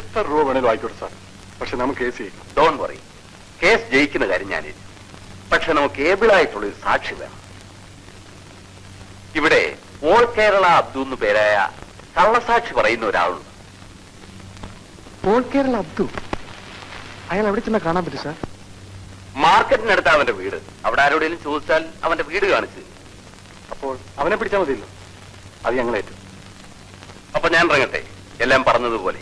എത്ര രൂപ വേണേലും ആയിക്കോട്ടെ സാർ. പക്ഷെ നമുക്ക് കേസ് ചെയ്യിക്കാം ഡോൺ വറി കേസ് ജയിക്കുന്ന കാര്യം ഞാനില്ല. പക്ഷെ നമുക്ക് ഏബിളായിട്ടുള്ള ഒരു സാക്ഷി വേണം. ഇവിടെ ഓൾ കേരള അബ്ദു എന്ന് പേരായ കള്ളസാക്ഷി പറയുന്ന ഒരാളുണ്ട്. ഓൾ കേരള അബ്ദു? അയാൾ എവിടെ ചെന്നാ കാണാൻ പറ്റും സാർ? മാർക്കറ്റിനടുത്ത് അവന്റെ വീട്. അവിടെ ആരോടെങ്കിലും ചോദിച്ചാൽ അവന്റെ വീട് കാണിച്ചു. അപ്പോൾ അവനെ പിടിച്ചാൽ മതിയല്ലോ. അത് ഞങ്ങളേറ്റു. അപ്പൊ ഞാൻ ഇറങ്ങട്ടെ. എല്ലാം പറഞ്ഞതുപോലെ.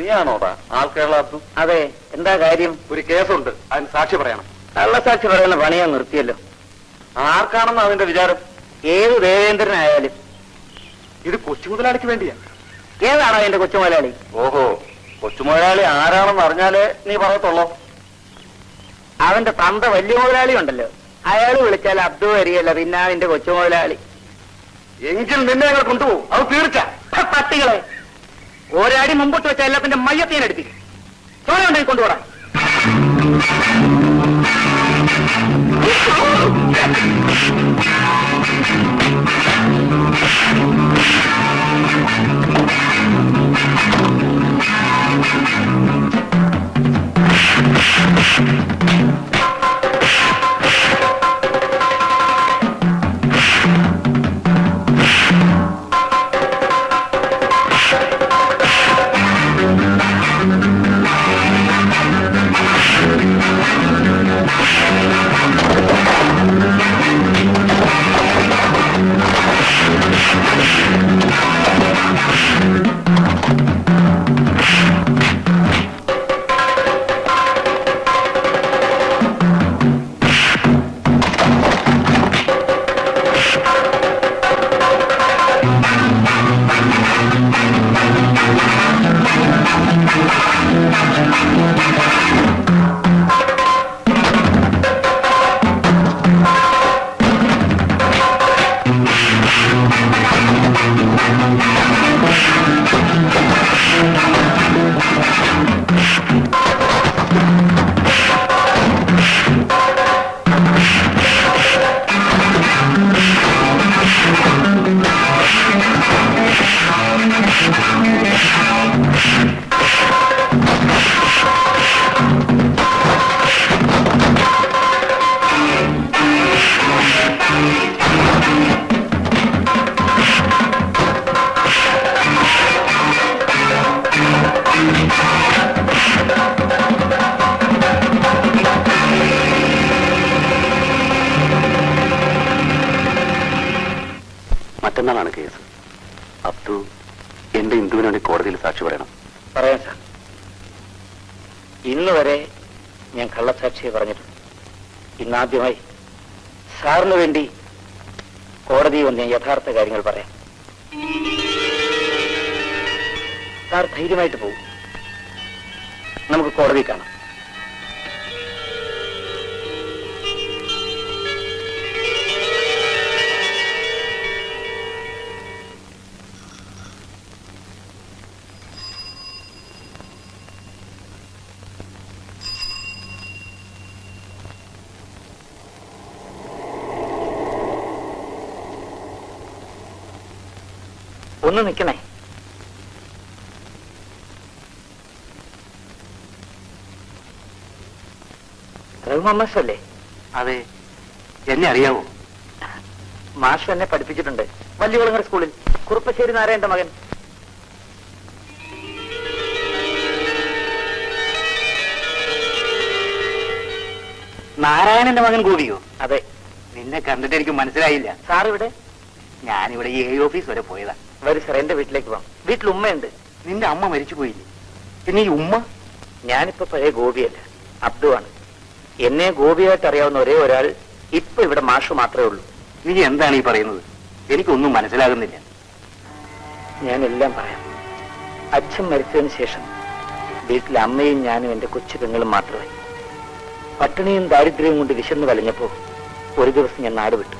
നീയാണോടാ? ആൾ കേരള അബ്ദു അതെ എന്താ കാര്യം? ഒരു കേസുണ്ട് അതിന് സാക്ഷി പറയണം. കള്ളസാക്ഷി പറയുന്ന പണിയാ നിർത്തിയല്ലോ. ആർക്കാണെന്ന് അതിന്റെ വിചാരം? ഏത് ദേവേന്ദ്രനായാലും. ഇത് കൊച്ചു മുതലാളിക്ക് വേണ്ടിയാ. ഏതാണോ എന്റെ കൊച്ചുമുതലാളി? ഓഹോ കൊച്ചുമുതലാളി ആരാണെന്ന് അറിഞ്ഞാലേ നീ പറയത്തുള്ളോ. അവന്റെ തന്ത വലിയ മുതലാളി ഉണ്ടല്ലോ. അയാൾ വിളിച്ചാൽ അബ്ദു വരികയല്ല പിന്നെ അവന്റെ കൊച്ചുമുതലാളി. എങ്കിൽ നിന്നെ ഞങ്ങൾ കൊണ്ടുപോകും. അത് തീർച്ച പട്ടികളെ ഒരടി മുമ്പോട്ട് വെച്ച എല്ലാത്തിന്റെ മയ്യത്തേനെ എടുപ്പിക്കും ചോര ഉണ്ടെങ്കിൽ കൊണ്ടുപോടാ. ഇന്നാദ്യമായി സാറിന് വേണ്ടി കോടതി വന്ന് യഥാർത്ഥ കാര്യങ്ങൾ പറയാം. സാർ ധൈര്യമായിട്ട് പോകും നമുക്ക് കോടതി കാണാം. ഒന്ന് നിൽക്കണേ. റഹ്മാസ് അല്ലേ അതെ. എന്നെ അറിയാവോ? മാഷ് എന്നെ പഠിപ്പിച്ചിട്ടുണ്ട്. വല്യകുളങ്ങര സ്കൂളിൽ. കുറുപ്പശ്ശേരി നാരായണന്റെ മകൻ. നാരായണന്റെ മകൻ ഗോപിയോ? അതെ. നിന്നെ കണ്ടിട്ട് എനിക്ക് മനസ്സിലായില്ല. സാർ ഇവിടെ? ഞാനിവിടെ ഈ ഓഫീസ് വരെ പോയതാ. വരും സാർ എന്റെ വീട്ടിലേക്ക് വാ. വീട്ടിൽ ഉമ്മയുണ്ട് നിന്റെ അമ്മ മരിച്ചു പോയില്ലേ പിന്നെ ഈ ഉമ്മ? ഞാനിപ്പോ പഴയ ഗോപിയല്ല അബ്ദു ആണ് എന്നെ ഗോപിയായിട്ട് അറിയാവുന്ന ഒരേ ഒരാൾ ഇപ്പൊ ഇവിടെ മാഷു മാത്രമേ ഉള്ളൂ. നീ എന്താണ് ഈ പറയുന്നത്? എനിക്കൊന്നും മനസ്സിലാകുന്നില്ല. ഞാൻ എല്ലാം പറയാം. അച്ഛൻ മരിച്ചതിന് ശേഷം വീട്ടിൽ അമ്മയും ഞാനും എന്റെ കൊച്ചു പെങ്ങളും മാത്രമായി. പട്ടിണിയും ദാരിദ്ര്യവും കൊണ്ട് വിശന്ന് വലഞ്ഞപ്പോ ഒരു ദിവസം ഞാൻ നാട് വിട്ടു.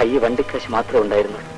കൈ വണ്ടിക്കാശ് മാത്രമേ ഉണ്ടായിരുന്നുള്ളൂ.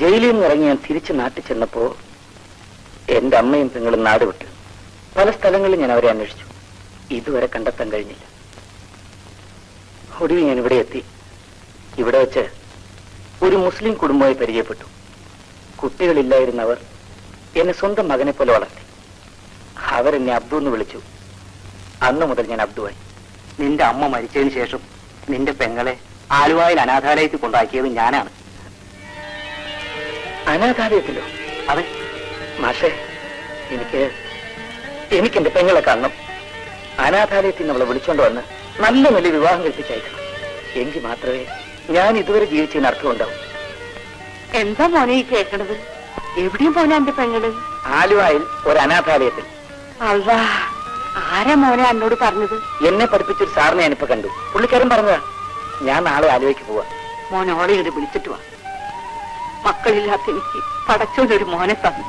ജയിലിൽ നിന്ന് ഇറങ്ങി ഞാൻ തിരിച്ച് നാട്ടിൽ ചെന്നപ്പോ എന്റെ അമ്മയും പെങ്ങളും നാട് വിട്ടു. പല സ്ഥലങ്ങളിൽ ഞാൻ അവരെ അന്വേഷിച്ചു. ഇതുവരെ കണ്ടെത്താൻ കഴിഞ്ഞില്ല. ഒടുവിൽ ഞാൻ ഇവിടെ എത്തി. ഇവിടെ വെച്ച് ഒരു മുസ്ലിം കുടുംബമായി പരിചയപ്പെട്ടു. കുട്ടികളില്ലായിരുന്നവർ എന്നെ സ്വന്തം മകനെ പോലെ വളർത്തി. അവരെന്നെ അബ്ദു എന്ന് വിളിച്ചു. അന്ന് മുതൽ ഞാൻ അബ്ദുവായി. നിന്റെ അമ്മ മരിച്ചതിന് ശേഷം നിന്റെ പെങ്ങളെ ആലുവായിൽ അനാഥാലയത്തിൽ കൊണ്ടാക്കിയത് ഞാനാണ്. അനാഥാലയത്തിലോ? അതെ. മാഷേ എനിക്ക് എനിക്ക് എന്റെ പെങ്ങളെ കാണണം. അനാഥാലയത്തിൽ നിന്ന് അവളെ വിളിച്ചോണ്ട് വന്ന് നല്ല നല്ല വിവാഹം കഴിപ്പിച്ചയക്കണം. എങ്കിൽ മാത്രമേ ഞാൻ ഇതുവരെ ജീവിച്ചതിന് അർത്ഥമുണ്ടാവും എന്താ മോനെ ഈ കേക്കണത് എവിടെയും പോനെ എന്റെ പെങ്ങൾ? ആലുവായിൽ ഒരു അനാഥാലയത്തിൽ. അല്ലാ ആരാ മോനെ എന്നോട് പറഞ്ഞത്? എന്നെ പഠിപ്പിച്ചൊരു സാറിനെ ഞാനിപ്പോ കണ്ടു. പുള്ളിക്കാരൻ പറഞ്ഞതാ ഞാൻ നാളെ ആലുവയ്ക്ക് പോവാ. മോനെ ഓളെ ഇങ്ങോട്ട് വിളിച്ചിട്ട് വാ. മക്കളില്ലാത്ത എനിക്ക് പടച്ചൊരു മോനെ തന്നു.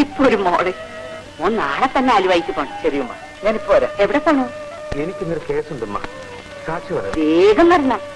ഇപ്പൊ ഒരു മോളെ. മോൻ നാളെ തന്നെ ആലുവായിക്ക് പോണം. ശരിയുമ്മ ഞാനിപ്പോ വരാം. എവിടെ പോണോ? എനിക്കിന്നൊരു കേസുണ്ടമ്മ സാക്ഷി പറയാം. വേഗം വരണം.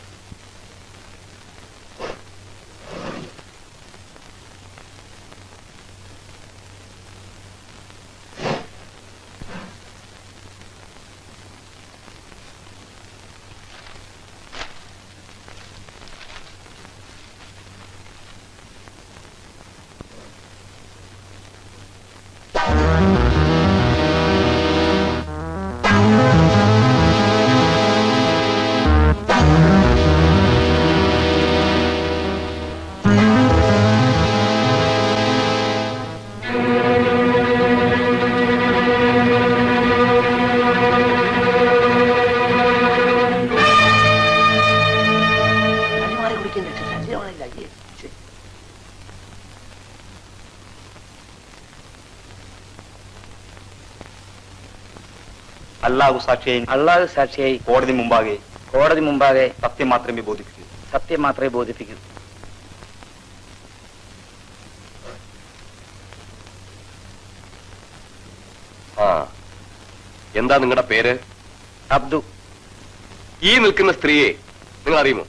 അല്ലാഹു സാക്ഷിയായി അള്ളാഹു സാക്ഷിയായി കോടതി മുമ്പാകെ. കോടതി മുമ്പാകെ സത്യം മാത്രമേ ബോധിപ്പിക്കൂ. സത്യം മാത്രമേ ബോധിപ്പിക്കൂ. ആ. എന്താ നിങ്ങളുടെ പേര്? അബ്ദു. ഈ നിൽക്കുന്ന സ്ത്രീയെ നിങ്ങൾ അറിയുമോ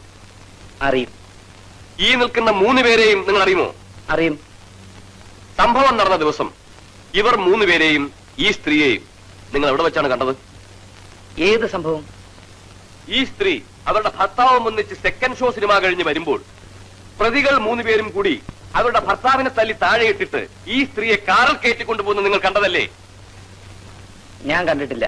അറിയും. ഈ നിൽക്കുന്ന മൂന്ന് പേരെയും നിങ്ങൾ അറിയുമോ അറിയും. സംഭവം നടന്ന ദിവസം ഇവർ മൂന്ന് പേരെയും ഈ സ്ത്രീയെയും നിങ്ങൾ എവിടെ വെച്ചാണ് കണ്ടത്? ഏത് സംഭവം? ഈ സ്ത്രീ അവരുടെ ഭർത്താവും ഒന്നിച്ച് സെക്കൻഡ് ഷോ സിനിമ കഴിഞ്ഞ് വരുമ്പോൾ പ്രതികൾ മൂന്ന് പേരും കൂടി അവരുടെ ഭർത്താവിനെ തല്ലി താഴെയിട്ടിട്ട് ഈ സ്ത്രീയെ കാറിൽ കയറ്റിക്കൊണ്ടുപോകുന്നത് നിങ്ങൾ കണ്ടതല്ലേ? ഞാൻ കണ്ടിട്ടില്ല.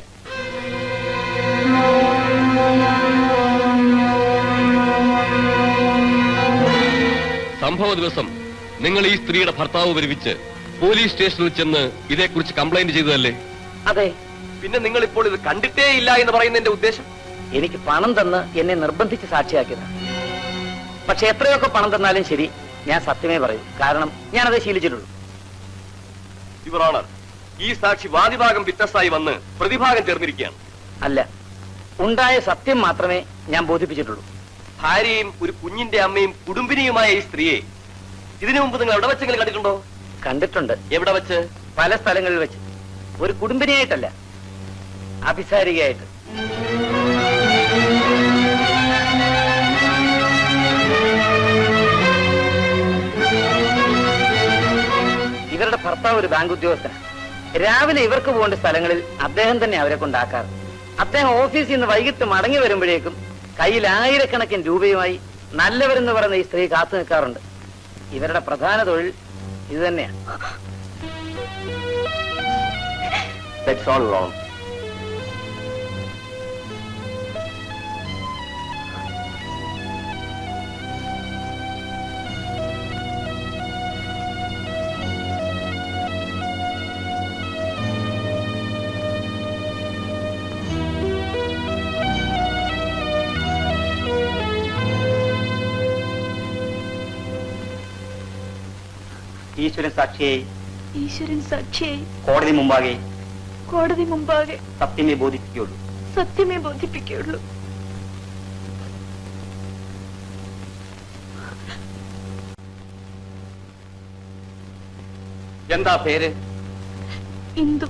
സംഭവ ദിവസം നിങ്ങൾ ഈ സ്ത്രീയുടെ ഭർത്താവ് വരുവിച്ച് പോലീസ് സ്റ്റേഷനിൽ ചെന്ന് ഇതേക്കുറിച്ച് കംപ്ലൈന്റ് ചെയ്തതല്ലേ? അതെ. പിന്നെ നിങ്ങൾ ഇപ്പോൾ ഇത് കണ്ടിട്ടേ ഇല്ല എന്ന് പറയുന്നതിന്റെ ഉദ്ദേശം? എനിക്ക് പണം തന്ന് എന്നെ നിർബന്ധിച്ച് സാക്ഷിയാക്കിയതാണ് പക്ഷെ എത്രയൊക്കെ പണം തന്നാലും ശരി ഞാൻ സത്യമേ പറയൂ. കാരണം ഞാൻ ഞാനത് ശീലിച്ചിട്ടുള്ളൂ. യുവർ ഓണർ ഈ സാക്ഷി വാദിഭാഗം വ്യത്യസ്തമായി വന്ന് പ്രതിഭാഗം ചേർന്നിരിക്കുകയാണ്. അല്ല ഉണ്ടായ സത്യം മാത്രമേ ഞാൻ ബോധിപ്പിച്ചിട്ടുള്ളൂ. ഭാര്യയും ഒരു കുഞ്ഞിന്റെ അമ്മയും കുടുംബിനിയുമായ ഈ സ്ത്രീയെ ഇതിനു മുമ്പ് നിങ്ങൾ എവിടെ വെച്ചെങ്കിലും കണ്ടിട്ടുണ്ടോ? കണ്ടിട്ടുണ്ട്. എവിടെ വെച്ച്? പല സ്ഥലങ്ങളിൽ വെച്ച്. ഒരു കുടുംബിനിയായിട്ടല്ല അഭിസാരികയായിട്ട്. ഇവരുടെ ഭർത്താവ് ഒരു ബാങ്ക് ഉദ്യോഗസ്ഥനാണ്. രാവിലെ ഇവർക്ക് പോകേണ്ട സ്ഥലങ്ങളിൽ അദ്ദേഹം തന്നെ അവരെ കൊണ്ടാക്കാറ്. അദ്ദേഹം ഓഫീസിൽ നിന്ന് വൈകിട്ട് മടങ്ങി വരുമ്പോഴേക്കും കയ്യിൽ ആയിരക്കണക്കിന് രൂപയുമായി നല്ലവരെന്ന് പറയുന്ന ഈ സ്ത്രീ കാത്തു നിൽക്കാറുണ്ട്. ഇവരുടെ പ്രധാന തൊഴിൽ ഇത് തന്നെയാണ്. ഈശ്വരൻ സാക്ഷിയെ ഈശ്വരൻ സാക്ഷിയായി കോടതി മുമ്പാകെ കോടതി മുമ്പാകെ സത്യമേ ബോധിപ്പിക്കുകയുള്ളൂ. സത്യമേ ബോധിപ്പിക്കുകയുള്ളൂ. എന്താ പേര്? ഇന്ദു.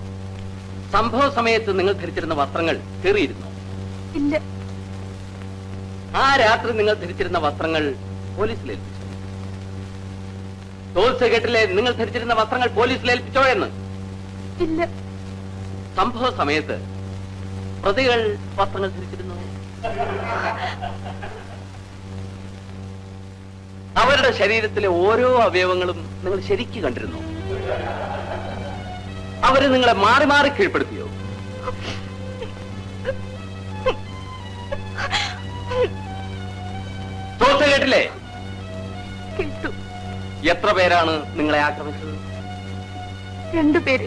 സംഭവ സമയത്ത് നിങ്ങൾ ധരിച്ചിരുന്ന വസ്ത്രങ്ങൾ കീറിയിരുന്നു? ഇല്ല. ആ രാത്രി നിങ്ങൾ ധരിച്ചിരുന്ന വസ്ത്രങ്ങൾ പോലീസിൽ ഏൽപ്പിച്ചു. സെക്രട്ടറിലെ നിങ്ങൾ ധരിച്ചിരുന്ന വസ്ത്രങ്ങൾ പോലീസിൽ ഏൽപ്പിച്ചോ എന്ന്? ഇല്ല. സംഭവ സമയത്ത് പ്രതികൾ വസ്ത്രങ്ങൾ ധരിച്ചിരുന്നു. അവരുടെ ശരീരത്തിലെ ഓരോ അവയവങ്ങളും നിങ്ങൾ ശരിക്ക് കണ്ടിരുന്നു. അവർ നിങ്ങളെ മാറി മാറി കീഴ്പ്പെടുത്തിയോ? തോറ്റ കേട്ടില്ലേ? എത്ര പേരാണ് നിങ്ങളെ ആക്രമിച്ചത്? രണ്ടുപേര്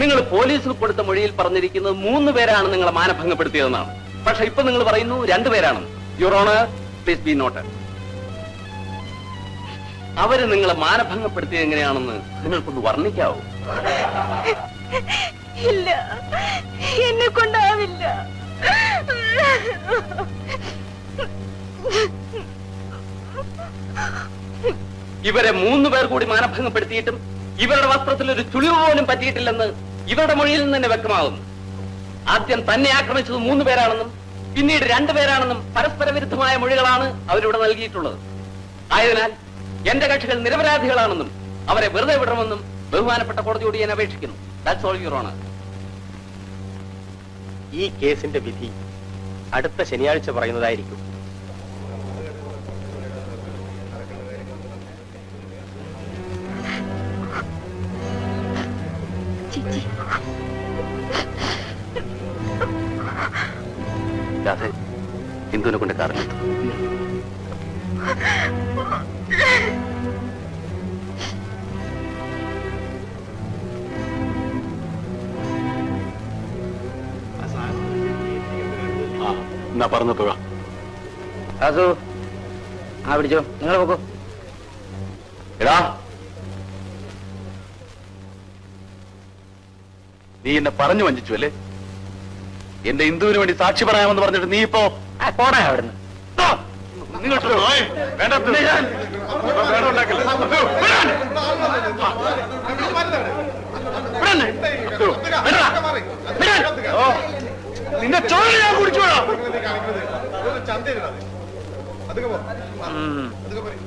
നിങ്ങൾ പോലീസിൽ കൊടുത്ത മൊഴിയിൽ പറഞ്ഞിരിക്കുന്നത് മൂന്ന് പേരാണ് നിങ്ങളെ മാനഭംഗപ്പെടുത്തിയതെന്നാണ്. പക്ഷെ ഇപ്പൊ നിങ്ങൾ പറയുന്നു യുവർ യുറോണ് പ്ലീസ് ബി നോട്ട് അവർ നിങ്ങളെ മാനഭംഗപ്പെടുത്തിയത് എങ്ങനെയാണെന്ന് നിങ്ങൾക്കൊന്ന് വർണിക്കാവോ? ഇല്ല. എന്നെ കൊണ്ടാവില്ല. ഇവരെ മൂന്ന് പേർ കൂടി മാനഭംഗപ്പെടുത്തിയിട്ടും ഇവരുടെ വസ്ത്രത്തിൽ ഒരു ചുളിവ് പോലും പറ്റിയിട്ടില്ലെന്ന് ഇവരുടെ മൊഴിയിൽ നിന്ന് തന്നെ വ്യക്തമാകുന്നു. ആദ്യം തന്നെ ആക്രമിച്ചത് മൂന്ന് പേരാണെന്നും പിന്നീട് രണ്ടുപേരാണെന്നും പരസ്പര വിരുദ്ധമായ മൊഴികളാണ് അവരിവിടെ നൽകിയിട്ടുള്ളത്. ആയതിനാൽ എന്റെ കക്ഷികൾ നിരപരാധികളാണെന്നും അവരെ വെറുതെ വിടണമെന്നും ബഹുമാനപ്പെട്ട കോടതിയോട് ഞാൻ അപേക്ഷിക്കുന്നു. ദാറ്റ്സ് ഓൾ യുവർ ഈ കേസിന്റെ വിധി അടുത്ത ശനിയാഴ്ച പറയുന്നതായിരിക്കും. രാധേ ഇന്ദുവിനെ കൊണ്ട് കാറിലെത്തു എന്നാ പറഞ്ഞു തുക അസു ആ പിടിച്ചോ. നിങ്ങൾ പോക്കോ. എടാ. നീ എന്നെ പറഞ്ഞു വഞ്ചിച്ചു അല്ലേ? എന്റെ ഇന്ദുവിന് വേണ്ടി സാക്ഷി പറയാമെന്ന് പറഞ്ഞിട്ട് നീ ഇപ്പോ പോടാ അവിടുന്ന്. നിന്റെ ചോര ഞാൻ കുടിച്ചോളാം. അതൊക്കെ. അതൊക്കെ പറയും